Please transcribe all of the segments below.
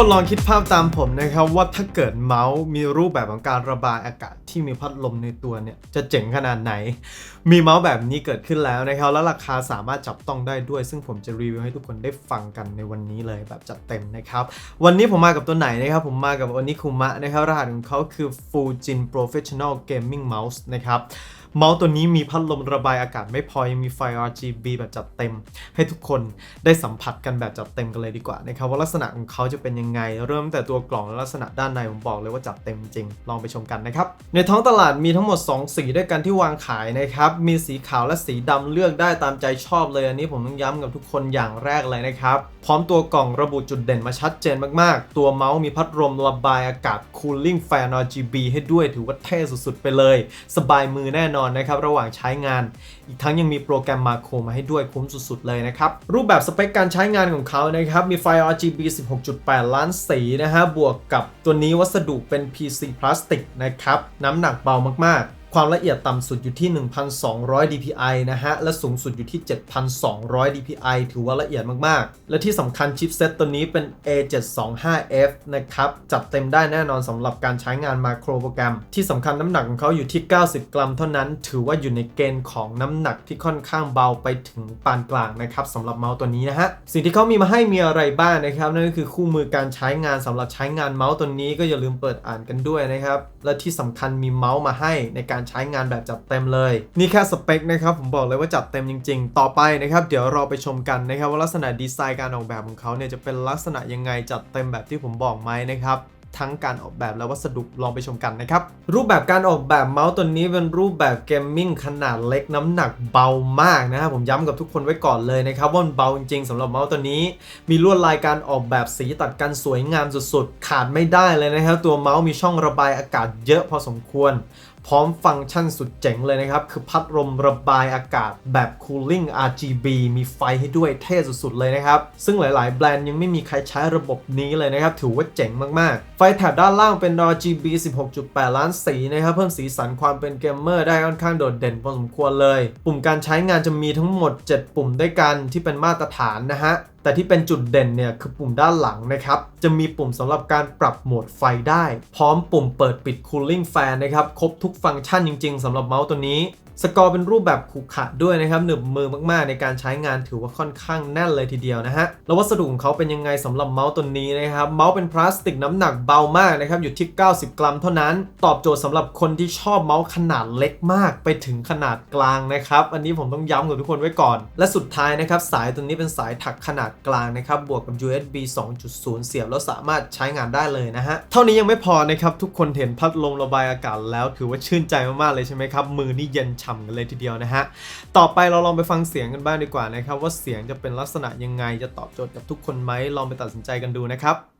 คนลองคิดภาพตามผมนะครับว่าถ้าเกิดเมาส์มีรูปแบบของการระบายอากาศที่มีพัดลมในตัวเนี่ยจะเจ๋งขนาดไหน มีเมาส์แบบนี้เกิดขึ้นแล้วนะครับแล้วราคาสามารถจับต้องได้ด้วย ซึ่งผมจะรีวิวให้ทุกคนได้ฟังกันในวันนี้เลยแบบจัดเต็มนะครับ วันนี้ผมมากับตัวไหนนะครับ ผมมากับโอนิคุมะนะครับรหัสของเขาคือ Fujin Professional Gaming Mouse นะครับ เมาส์ตัวนี้มีพัดลมระบายอากาศไม่พอ ยังมีไฟ RGB แบบจัดเต็ม ให้ทุกคนได้สัมผัสกันแบบจัดเต็มกันเลยดีกว่านะครับว่าลักษณะของเขาจะเป็นยังไง เริ่มแต่ตัวกล่องและลักษณะด้านในผมบอกเลยว่าจัดเต็มจริง ลองไปชมกันนะครับ ในท้องตลาดมีทั้งหมด 2 สีด้วยกันที่วางขายนะครับ มีสีขาวและสีดำเลือกได้ตามใจชอบเลยอันนี้ผมต้องย้ำกับทุกคนอย่างแรกเลยนะครับ พร้อมตัวกล่องระบุจุดเด่นมาชัดเจนมากๆ ตัวเมาส์มีพัดลมระบายอากาศ cooling fan RGB ให้ด้วยถือว่าเท่สุดๆไปเลย สบายมือแน่นอนนะครับระหว่างใช้งาน อีกทั้งยังมีโปรแกรมมาโครมาให้ด้วยคุ้มสุดๆเลยนะครับ รูปแบบสเปคการใช้งานของเขานะครับ มีไฟ RGB 16.8 ล้านสีนะฮะบวกกับตัวนี้วัสดุเป็น PC พลาสติกนะครับน้ำหนักเบามากๆ ความละเอียดต่ำสุดอยู่ที่ 1,200 dpi นะฮะ และสูงสุดอยู่ที่ 7,200 dpi ถือว่าละเอียดมาก ๆ และที่สำคัญชิปเซตตัวนี้เป็น A725F นะครับ จัดเต็มได้แน่นอนสำหรับการใช้งานมาโครโปรแกรม ที่สำคัญน้ำหนักของเขาอยู่ที่ 90 กรัมเท่านั้น ถือว่าอยู่ในเกณฑ์ของน้ำหนักที่ค่อนข้างเบาไปถึงปานกลางนะครับสำหรับเมาส์ตัวนี้นะฮะ สิ่งที่เขามีมาให้มีอะไรบ้างนะครับนั่นก็คือคู่มือการใช้งานสำหรับใช้งานเมาส์ตัวนี้ก็อย่าลืมเปิดอ่านกันด้วยนะครับและที่สำคัญมีเมาส์มาให้ในการใช้งานแบบจัดเต็มเลย นี่แค่สเปคนะครับผมบอกเลยว่าจัดเต็มจริง ๆ ต่อไปนะครับเดี๋ยวเราไปชมกันนะครับว่าลักษณะดีไซน์การออกแบบของเขาเนี่ยจะเป็นลักษณะยังไงจัดเต็มแบบที่ผมบอกไหมนะครับทั้งการออกแบบและวัสดุลองไปชมกันนะครับ รูปแบบการออกแบบเมาส์ตัวนี้เป็นรูปแบบเกมมิ่งขนาดเล็กน้ำหนักเบามากนะครับผมย้ำกับทุกคนไว้ก่อนเลยนะครับว่ามันเบาจริงๆสำหรับเมาส์ตัวนี้ มีลวดลายการออกแบบสีตัดกันสวยงามสุดๆ ขาดไม่ได้เลยนะครับ ตัวเมาส์มีช่องระบายอากาศเยอะพอสมควร พร้อมฟังก์ชันสุดเจ๋งเลยนะครับ คือพัดลมระบายอากาศแบบ cooling RGB มีไฟให้ด้วยเท่สุดๆเลยนะครับ ซึ่งหลายๆ แบรนด์ยังไม่มีใครใช้ระบบนี้เลยนะครับ ถือว่าเจ๋งมากๆ ไฟแถบด้านล่างเป็น RGB 16.8 ล้านสีนะครับ เพิ่มสีสันความเป็นเกมเมอร์ได้ค่อนข้างโดดเด่นพอสมควรเลย ปุ่มการใช้งานจะมีทั้งหมด 7 ปุ่มด้วยกันที่เป็นมาตรฐานนะฮะ แต่ที่เป็นจุดเด่นเนี่ยคือปุ่มด้านหลังนะครับ จะมีปุ่มสำหรับการปรับโหมดไฟได้ พร้อมปุ่มเปิดปิด cooling fan นะครับ ครบทุกฟังก์ชันจริงๆสำหรับเมาส์ตัวนี้ สกอร์เป็นรูปแบบขรุขระด้วยนะครับหนึบมือมากๆ ในการใช้งานถือว่าค่อนข้างแน่นเลยทีเดียวนะฮะแล้ววัสดุของเขาเป็นยังไงสำหรับเมาส์ตัวนี้นะครับเมาส์เป็นพลาสติกน้ำหนักเบามากนะครับอยู่ที่ 90 กรัมเท่านั้น ตอบโจทย์สำหรับคนที่ชอบเมาส์ขนาดเล็กมากไปถึงขนาดกลางนะครับอันนี้ผมต้องย้ำกับทุกคนไว้ก่อน และสุดท้ายนะครับสายตัวนี้เป็นสายถักขนาดกลางนะครับบวกกับ USB 2.0 เสียบแล้วสามารถใช้งานได้เลยนะฮะเท่านี้ยังไม่พอนะครับทุกคนเห็นพัดลมระบายอากาศแล้วถือว่าชื่นใจมากๆเลยใช่ไหมครับมือนี่เย็นฉ่ำกันเลยทีเดียวนะฮะ ต่อไปเราลองไปฟังเสียงกันบ้างดีกว่านะครับ ว่าเสียงจะเป็นลักษณะยังไงจะตอบโจทย์กับทุกคนไหมลองไปตัดสินใจกันดูนะครับ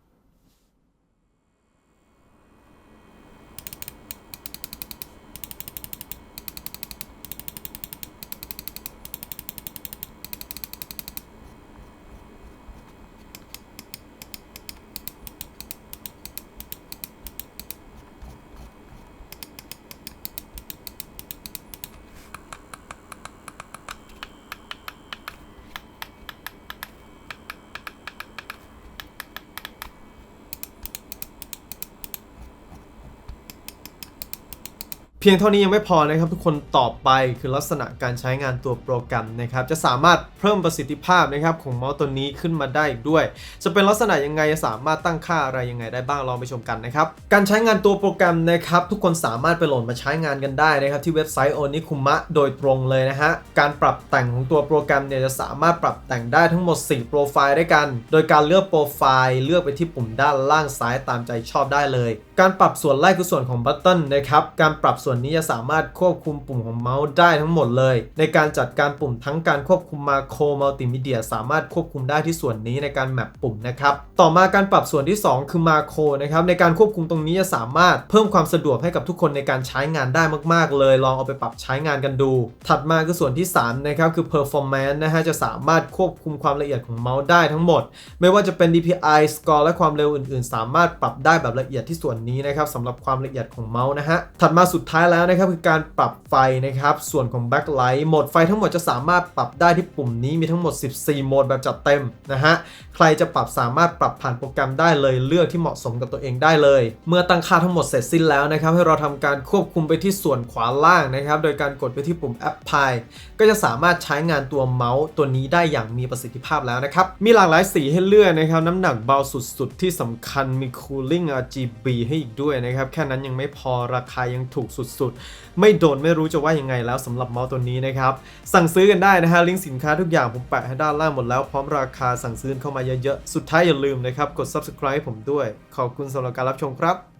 พียงเท่านี้ยังไม่พอนะครับทุกคนต่อไปคือลักษณะการใช้งานตัวโปรแกรมนะครับจะสามารถเพิ่มประสิทธิภาพนะครับของเมาส์ตัวนี้ขึ้นมาได้อีกด้วย จะเป็นลักษณะยังไงจะสามารถตั้งค่าอะไรยังไงได้บ้างลองไปชมกันนะครับการใช้งานตัวโปรแกรมนะครับทุกคนสามารถไปโหลดมาใช้งานกันได้นะครับที่เว็บไซต์ Onikuma โดยตรงเลยนะฮะการปรับแต่งของตัวโปรแกรมเนี่ยจะสามารถปรับแต่งได้ทั้งหมด 4 โปรไฟล์ด้วยกัน โดยการเลือกโปรไฟล์เลือกไปที่ปุ่มด้านล่างซ้ายตามใจชอบได้เลย การปรับส่วนแรกคือส่วนของบัตเทิลนะครับการปรับส่วนนี้จะสามารถควบคุมปุ่มของเมาส์ได้ทั้งหมดเลย ในการจัดการปุ่มทั้งการควบคุมมาโครมัลติมีเดีย สามารถควบคุมได้ที่ส่วนนี้ในการแมปปุ่มนะครับ ต่อมาการปรับส่วนที่ 2 คือมาโครนะครับในการควบคุมตรงนี้จะสามารถเพิ่มความสะดวกให้กับทุกคนในการใช้งานได้มาก ๆ เลย ลองเอาไปปรับใช้งานกันดู ถัดมาคือส่วนที่3นะครับคือ performance นะฮะจะสามารถควบคุมความละเอียดของเมาส์ได้ทั้งหมด ไม่ว่าจะเป็น DPI score และความเร็วอื่น ๆ สามารถปรับได้แบบละเอียดที่ส่วนนี้นะครับสำหรับความละเอียดของเมาส์นะฮะถัดมาสุดท้ายท้ายแล้วนะครับคือการปรับไฟนะครับ ส่วนของ backlight โหมดไฟทั้งหมดจะสามารถปรับได้ที่ปุ่มนี้มีทั้งหมด 14 โหมดแบบจัดเต็มนะฮะ ใครจะปรับสามารถปรับผ่านโปรแกรมได้เลยเลือกที่เหมาะสมกับตัวเองได้เลย เมื่อตั้งค่าทั้งหมดเสร็จสิ้นแล้วนะครับ ให้เราทำการควบคุมไปที่ส่วนขวาล่างนะครับ โดยการกดไปที่ปุ่ม Apply ก็จะสามารถใช้งานตัวเมาส์ตัวนี้ได้อย่างมีประสิทธิภาพแล้วนะครับ มีหลากหลายสีให้เลือกนะครับ น้ำหนักเบาสุดๆ ที่สำคัญมี Cooling RGB ให้อีกด้วยนะครับ แค่นั้นยังไม่พอราคายังถูกสุดๆ ไม่โดนไม่รู้จะว่ายังไงแล้วสำหรับเมาส์ตัวนี้นะครับ สั่งซื้อกันได้นะฮะลิงก์สินค้าทุกอย่างผมแปะให้ด้านล่างหมดแล้วพร้อมราคาสั่งซื้อเข้ามาเยอะๆ สุดท้ายอย่าลืมนะครับกด subscribe ผมด้วย ขอบคุณสำหรับการรับชมครับ